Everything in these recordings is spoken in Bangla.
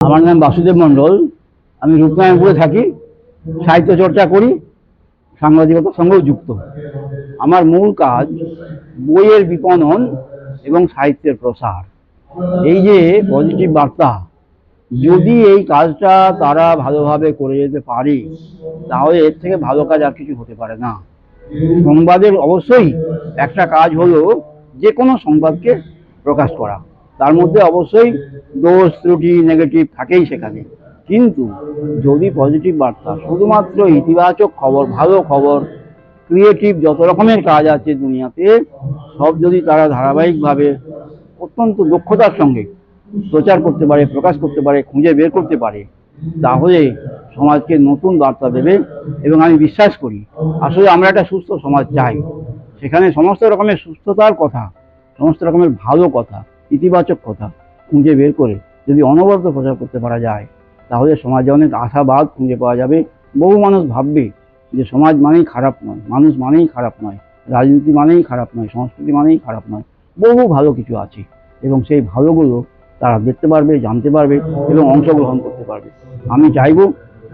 আমার নাম বাসুদেব মণ্ডল। আমি রূপনারায়ণপুরে থাকি, সাহিত্য চর্চা করি সাংবাদিকতার সঙ্গেও যুক্ত। আমার মূল কাজ বইয়ের বিপণন এবং সাহিত্যের প্রসার। এই যে পজিটিভ বার্তা, যদি এই কাজটা তারা ভালোভাবে করে যেতে পারে, তাহলে এর থেকে ভালো কাজ আর কিছু হতে পারে না। সংবাদের অবশ্যই একটা কাজ হলো যে কোনো সংবাদকে প্রকাশ করা। তার মধ্যে অবশ্যই দোষ ত্রুটি নেগেটিভ থাকেই সেখানে। কিন্তু যদি পজিটিভ বার্তা, শুধুমাত্র ইতিবাচক খবর, ভালো খবর ক্রিয়েটিভ যত রকমের কাজ আছে দুনিয়াতে, সব যদি তারা ধারাবাহিকভাবে অত্যন্ত দক্ষতার সঙ্গে প্রচার করতে পারে, প্রকাশ করতে পারে, খুঁজে বের করতে পারে, তাহলে সমাজকে নতুন বার্তা দেবে এবং আমি বিশ্বাস করি, আসলে আমরা একটা সুস্থ সমাজ চাই। সেখানে সমস্ত রকমের সুস্থতার কথা, সমস্ত রকমের ভালো কথা ইতিবাচক কথা খুঁজে বের করে যদি অনবরত প্রচার করতে পারা যায়, তাহলে সমাজে অনেক আশাবাদ খুঁজে পাওয়া যাবে। বহু মানুষ ভাববে যে সমাজ মানেই খারাপ নয়, মানুষ মানেই খারাপ নয়, রাজনীতি মানেই খারাপ নয়, সংস্কৃতি মানেই খারাপ নয়। বহু ভালো কিছু আছে এবং সেই ভালোগুলো তারা দেখতে পারবে, জানতে পারবে এবং অংশগ্রহণ করতে পারবে। আমি চাইব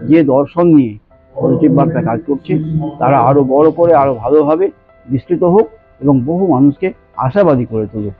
যে দর্শন নিয়ে পজিটিভ বার্তা কাজ করছে, তারা আরও বড় করে আরও ভালোভাবে বিস্তৃত হোক এবং বহু মানুষকে আশাবাদী করে তুলুক।